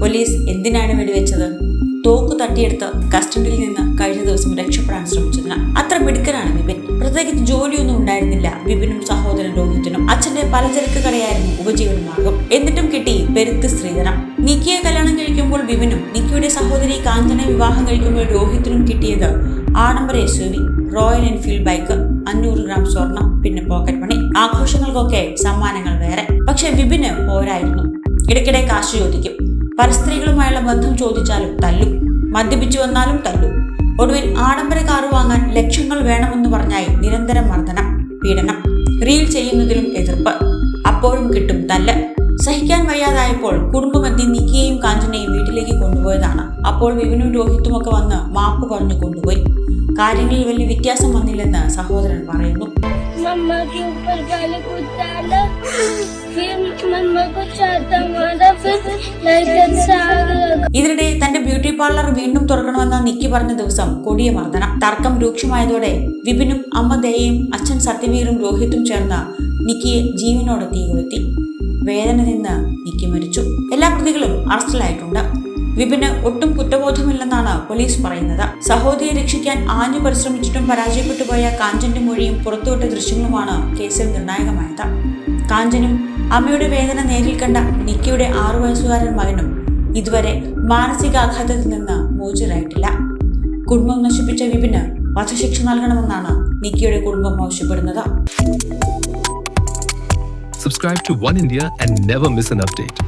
Police എന്തിനാണ് വെടിവെച്ചത്? തോക്ക് തട്ടിയെടുത്ത് കസ്റ്റഡിയിൽ നിന്ന് കഴിഞ്ഞ ദിവസം രക്ഷപ്പെടാൻ ശ്രമിച്ചതിന് അത്ര മിടുക്കനാണ് വിപിൻ. പ്രത്യേകിച്ച് ജോലിയൊന്നും ഉണ്ടായിരുന്നില്ല വിപിനും സഹോദരൻ രോഹിത്തിനും. അച്ഛന്റെ പലചരക്ക് കടയായിരുന്നു ഉപജീവനമാകും എന്നിട്ടും കിട്ടി പെരുത്ത് സ്ത്രീധനം. നിക്കിയെ കല്യാണം കഴിക്കുമ്പോൾ വിപിനും നിക്കിയുടെ സഹോദരി കാഞ്ചന വിവാഹം കഴിക്കുമ്പോൾ രോഹിത്തിനും കിട്ടിയത് ആഡംബര എസ് റോയൽ എൻഫീൽഡ് ബൈക്ക് അഞ്ഞൂറ് ഗ്രാം സ്വർണം പിന്നെ പോക്കറ്റ് മണി. ആഘോഷങ്ങൾക്കൊക്കെ സമ്മാനങ്ങൾ വേറെ. പക്ഷെ വിപിന് പോരായിരുന്നു. ഇടയ്ക്കിടെ കാശ് ചോദിക്കും. പരസ്ത്രീകളുമായുള്ള ബന്ധം ചോദിച്ചാലും തല്ലും. മദ്യപിച്ചു വന്നാലും തല്ലും. ഒടുവിൽ ആഡംബര കാറ് വാങ്ങാൻ ലക്ഷങ്ങൾ വേണമെന്ന് പറഞ്ഞായി നിരന്തരം മർദ്ദനം പീഡനം റീൽ ചെയ്യുന്നതിലും എതിർപ്പ്. അപ്പോഴും കിട്ടും തല്ല്. സഹിക്കാൻ വയ്യാതായപ്പോൾ കുടുംബമെത്തി നിക്കിയെയും കാഞ്ചനയും വീട്ടിലേക്ക് കൊണ്ടുപോയതാണ്. അപ്പോൾ വിപിനും രോഹിത്തും ഒക്കെ വന്ന് മാപ്പ് പറഞ്ഞു കൊണ്ടുപോയി. കാര്യങ്ങളിൽ വലിയ വ്യത്യാസം വന്നില്ലെന്ന് സഹോദരൻ പറയുന്നു. मम्मा के ऊपर पहले कुछ डाला फिर मम्मा को छाता मारा फिर लाइटर से आग लगा ഇതിനിടെ തന്റെ ബ്യൂട്ടി പാർലർ വീണ്ടും തുറക്കണമെന്ന് നിക്കി പറഞ്ഞ ദിവസം കൊടിയ മർദ്ദനം തർക്കം രൂക്ഷമായതോടെ വിപിനും അമ്മ ദയയും അച്ഛൻ സത്യവീറും രോഹിത്തും ചേർന്ന് നിക്കിയെ ജീവനോടെ തീ കൊളുത്തി വേദന നിന്ന് നിക്കി മരിച്ചു എല്ലാ പ്രതികളും അറസ്റ്റിലായിട്ടുണ്ട് വിപിന് ഒട്ടും കുറ്റബോധമില്ലെന്നാണ് പോലീസ് പറയുന്നത്. സഹോദരിയെ രക്ഷിക്കാൻ ആഞ്ഞു പരിശ്രമിച്ചിട്ടും പരാജയപ്പെട്ടു പോയ കാഞ്ചന്റെ മൊഴിയും പുറത്തുവിട്ട ദൃശ്യങ്ങളുമാണ് കേസിൽ നിർണായകമായത്. കാഞ്ചനും അമ്മയുടെ വേദന നേരിൽ കണ്ട നിക്കിയുടെ ആറു വയസ്സുകാരൻ മകനും ഇതുവരെ മാനസികാഘാതത്തിൽ നിന്ന് മോചിതരായിട്ടില്ല. കുടുംബം നശിപ്പിച്ച വിപിന് വധശിക്ഷ നൽകണമെന്നാണ് നിക്കിയുടെ കുടുംബം ആവശ്യപ്പെടുന്നത്. Subscribe to One India and never miss an update.